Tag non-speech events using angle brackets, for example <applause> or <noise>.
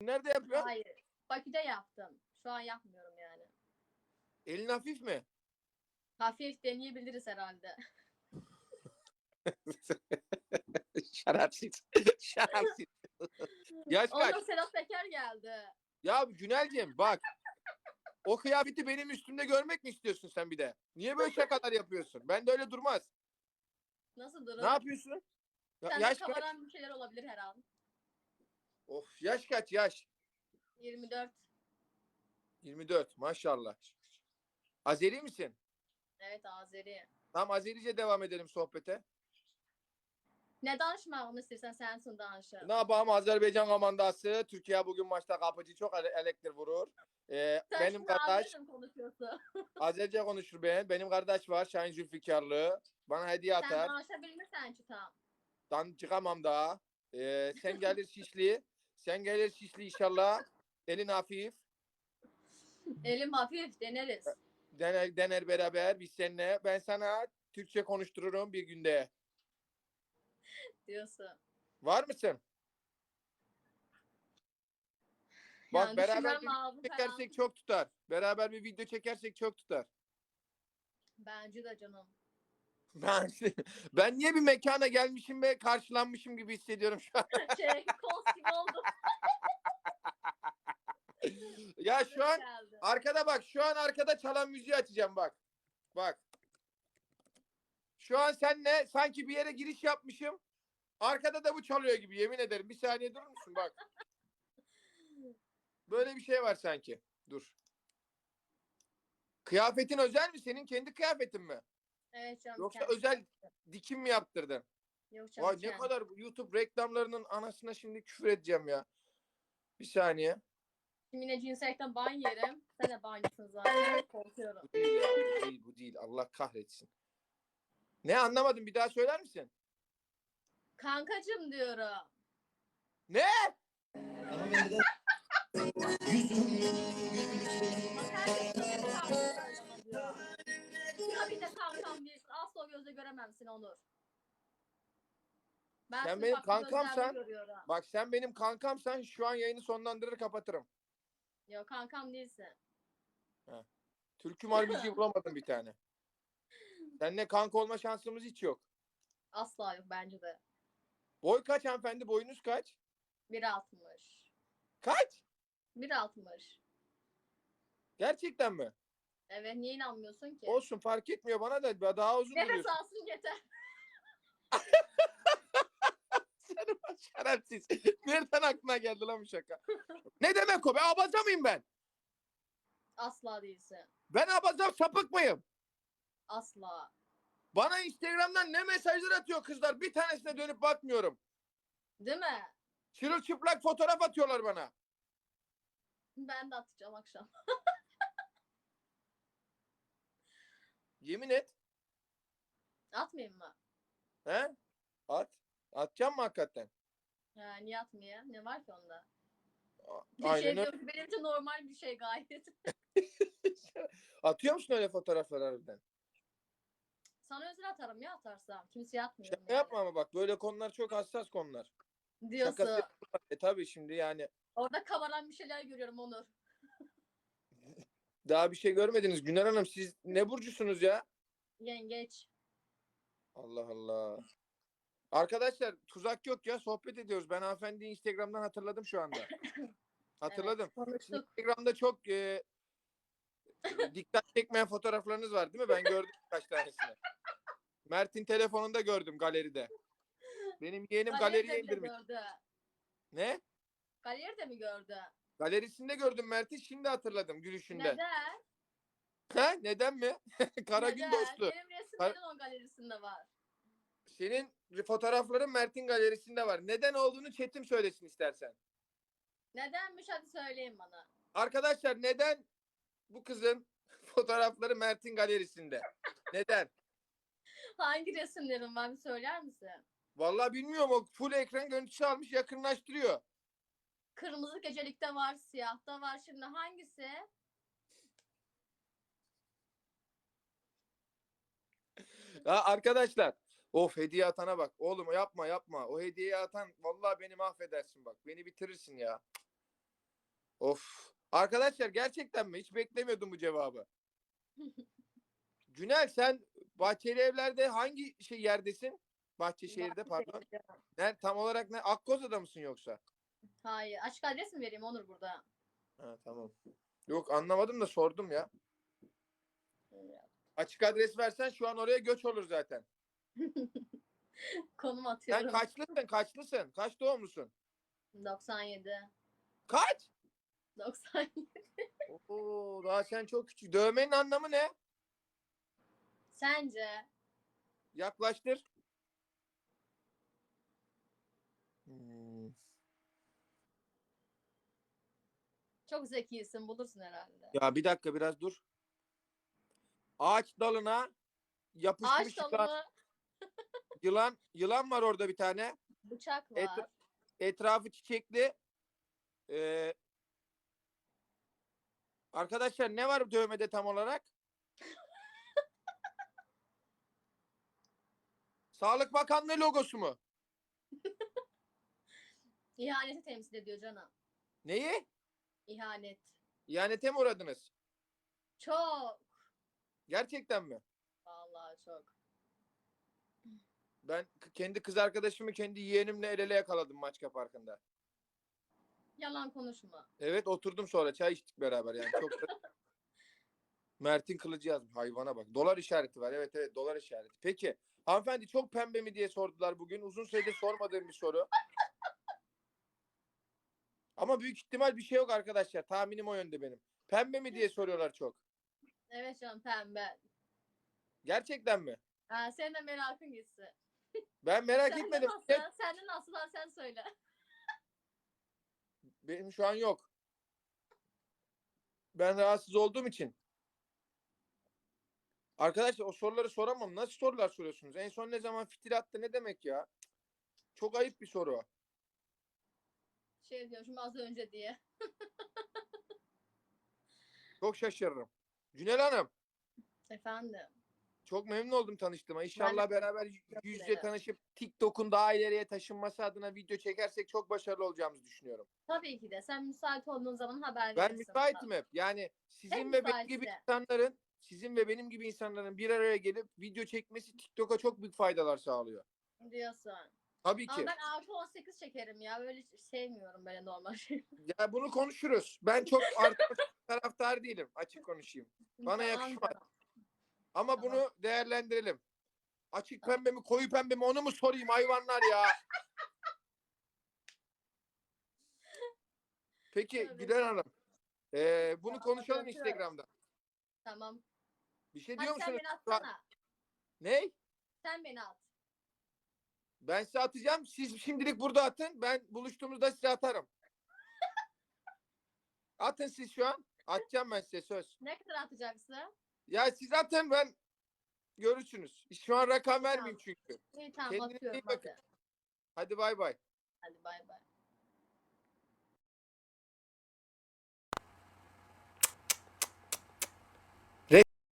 Nerede yapıyorsun? Hayır. Bakü'de yaptım. Şu an yapmıyorum yani. Elin hafif mi? Hafif deneyebiliriz herhalde. <laughs> Şerefsiz. Şerefsiz. Yaş kaç? Ondan Sedat Peker geldi. Ya Günelciğim bak. O kıyafeti benim üstümde görmek mi istiyorsun sen bir de? Niye böyle şakalar yapıyorsun? Ben de öyle durmaz. Nasıl durum? Ne yapıyorsun? Ya- Sen yaş kaç? kabaran bir şeyler olabilir her an. Of yaş kaç yaş? 24. 24 maşallah. Azeri misin? Evet Azeri. Tamam Azerice devam edelim sohbete. Ne danışmağımı istersen sensin danışır. Ne yapalım Azerbaycan komandası Türkiye bugün maçta kapıcı çok ele- elektrik vurur. Ee, Sen benim şimdi kardeş Azerice mi konuşuyorsun? <laughs> Azerice konuşur ben. Benim kardeş var Şahin Zülfikarlı. Bana hediye Sen atar. danışabilirsen çıtam. Dan çıkamam daha. Ee, sen gelir Şişli. Sen gelir Şişli inşallah. Elin hafif. Elim hafif deneriz. Dener, dener beraber biz seninle. Ben sana Türkçe konuştururum bir günde. diyorsun. Var mısın? Bak Yani beraber düşünmem bir lazım video çekersek çok tutar. Beraber bir video çekersek çok tutar. Bence de canım. Ben, ben niye bir mekana gelmişim ve karşılanmışım gibi hissediyorum şu an. <laughs> şey kos gibi oldu. Ya şu an arkada bak şu an arkada çalan müziği açacağım bak. Bak. Şu an senle sanki bir yere giriş yapmışım. Arkada da bu çalıyor gibi yemin ederim. Bir saniye durur musun bak. Böyle bir şey var sanki. Dur. Kıyafetin özel mi? Senin kendi kıyafetin mi? Evet canım. Yoksa kendi- özel dikim mi yaptırdın? Yok canım. Vay ne kadar bu YouTube reklamlarının anasına şimdi küfür edeceğim ya. Bir saniye. Şimdi yine cinsellikten ban yerim. Sen de bancısın zaten. Korkuyorum. Bu değil ya. Bu değil, bu değil. Allah kahretsin. Ne anlamadım bir daha söyler misin? Kankacım diyorum. Ne? Bak herkes de. Tabii de kankam değilsin. Asla o gözle görememsin Onur. Ben Sen seni benim gözlerle kankamsan- görüyorum. Bak sen benim kankamsan şu an yayını sonlandırır kapatırım. Yok kankam değilsin. Türkü Margücü'yü <laughs> bulamadım bir tane. Seninle kanka olma şansımız hiç yok. Asla yok bence de. Boy kaç hanımefendi? Boyunuz kaç? 1.60. Kaç? 1.60. Gerçekten mi? Evet niye inanmıyorsun ki? Olsun fark etmiyor bana da daha uzun Nefes duruyorsun. alsın yeter. <laughs> Sen ulan şerefsiz. Nereden aklına geldi lan bu şaka? ne demek o? Ben abaza mıyım ben? Asla değilsin. Ben abaza sapık mıyım? Asla. Bana Instagram'dan ne mesajlar atıyor kızlar. Bir tanesine dönüp bakmıyorum. Değil mi? Çırılçıplak fotoğraf atıyorlar bana. Ben de atacağım akşam. <laughs> Yemin et. Atmayayım mı? He? At. Atacağım mı hakikaten? Ha, niye atmayayım? Ne var ki onda? Bir şey öyle. ki benim için normal bir şey gayet. <laughs> Atıyor musun öyle fotoğraflar harbiden? Sana özel atarım ya atarsam. Kimseye atmıyorum. Şaka yapma ama bak böyle konular çok hassas konular. Diyorsun. Şakası yapma. E tabii şimdi yani Orada kabaran bir şeyler görüyorum Onur. Daha bir şey görmediniz. Güner Hanım siz ne burcusunuz ya? Yengeç. Allah Allah. Arkadaşlar tuzak yok ya sohbet ediyoruz. Ben hanımefendiyi Instagram'dan hatırladım şu anda. <coughs> Hatırladım. Konuştuk. Instagram'da çok e, dikkat çekmeyen fotoğraflarınız var değil mi? Ben gördüm birkaç tanesini. Mert'in telefonunda gördüm galeride. Benim yeğenim galeriye Galeride indirmiş. gördü. Ne? Galeride mi gördü? Galerisinde gördüm Mert'i şimdi hatırladım gülüşünde. Neden? Ha? Neden mi? <laughs> Karagül Neden? dostu. Benim resimlerim o galerisinde var. Senin fotoğrafların Mert'in galerisinde var. Neden olduğunu chatim söylesin istersen. Nedenmiş hadi söyleyin bana. Arkadaşlar neden bu kızın <laughs> fotoğrafları Mert'in galerisinde? Neden? <laughs> Hangi resimlerim var bir söyler misin? Vallahi bilmiyorum o full ekran görüntüsü almış yakınlaştırıyor. Kırmızı gecelikte var, siyahta var. Şimdi hangisi? Ya arkadaşlar of hediye atana bak. Oğlum yapma yapma. O hediyeyi atan vallahi beni mahvedersin bak. Beni bitirirsin ya. Of. Arkadaşlar gerçekten mi? Hiç beklemiyordum bu cevabı. <laughs> Günel sen Bahçeli Evler'de hangi şey yerdesin? Bahçeşehir'de pardon. Ne, tam olarak ne? Akkoza'da mısın yoksa? Hayır. Açık adres mi vereyim Onur burada? Ha tamam. Yok anlamadım da sordum ya. Açık adres versen şu an oraya göç olur zaten. <laughs> Konum Sen atıyorum. kaçlısın? Kaçlısın? Kaç doğumlusun? 97. Kaç? 97. Oo, daha sen çok küçük. Dövmenin anlamı ne? Sence? Yaklaştır. Çok zekisin. Bulursun herhalde. Ya bir dakika biraz dur. Ağaç dalına yapışmış Ağaç yılan, <laughs> yılan, yılan var orada bir tane. Bıçak var. Et- Etrafı çiçekli. Ee, arkadaşlar ne var dövmede tam olarak? <laughs> Sağlık Bakanlığı logosu mu? İhaneti temsil ediyor canım. Neyi? İhanet. İhanete mi uğradınız? Çok. Gerçekten mi? Vallahi çok. Ben k- kendi kız arkadaşımı kendi yeğenimle el ele yakaladım Maçka Parkı'nda. Yalan konuşma. Evet oturdum sonra çay içtik beraber yani çok. <laughs> Mert'in kılıcı yazmış hayvana bak. Dolar işareti var evet evet dolar işareti. Peki hanımefendi çok pembe mi diye sordular bugün. Uzun süredir sormadığım bir soru. Ama büyük ihtimal bir şey yok arkadaşlar. Tahminim o yönde benim. Pembe mi diye soruyorlar çok. Evet canım pembe. Gerçekten mi? Ha, senin de merakın gitsin. Ben merak Sende etmedim. nasıl? Sende nasıl lan sen söyle. Benim şu an yok. Ben rahatsız olduğum için. Arkadaşlar o soruları soramam. Nasıl sorular soruyorsunuz? En son ne zaman fitil attı ne demek ya? Çok ayıp bir soru. Şey diyorum şimdi az önce diye. <laughs> Çok şaşırırım. Cünel Hanım Efendim. çok memnun oldum tanıştığıma. İnşallah de beraber yüz yüze tanışıp TikTok'un daha ileriye taşınması adına video çekersek çok başarılı olacağımızı düşünüyorum. Tabii ki de. Sen müsait olduğun zaman haber Ben verirsin. müsaitim hep. Yani sizin Hep ve benim gibi insanların sizin ve benim gibi insanların bir araya gelip video çekmesi TikTok'a çok büyük faydalar sağlıyor. Diyorsun. Tabii ki. Ama ben artı 18 çekerim ya. Böyle sevmiyorum böyle normal <laughs> şey. Ya bunu konuşuruz. Ben çok <laughs> artık taraftar değilim. Açık konuşayım. Bana Tamam yakışmaz. Ama Tamam. bunu değerlendirelim. Açık pembe mi koyu pembe mi onu mu sorayım hayvanlar ya. <laughs> Peki Tövbe Gülen Hanım. ee, bunu Tamam, konuşalım hadi. Instagram'da. Tamam. Bir şey Hadi diyor sen musunuz? beni atsana. Ne? Sen beni at. Ben size atacağım. Siz şimdilik burada atın. Ben buluştuğumuzda size atarım. Atın siz şu an. Atacağım ben size söz. Ne kadar atacaksın? Ya siz atın ben görürsünüz. Şu an rakam vermeyeyim çünkü. İyi tamam Kendinize iyi atıyorum bakın. hadi. Hadi bay bay. Hadi bay bay.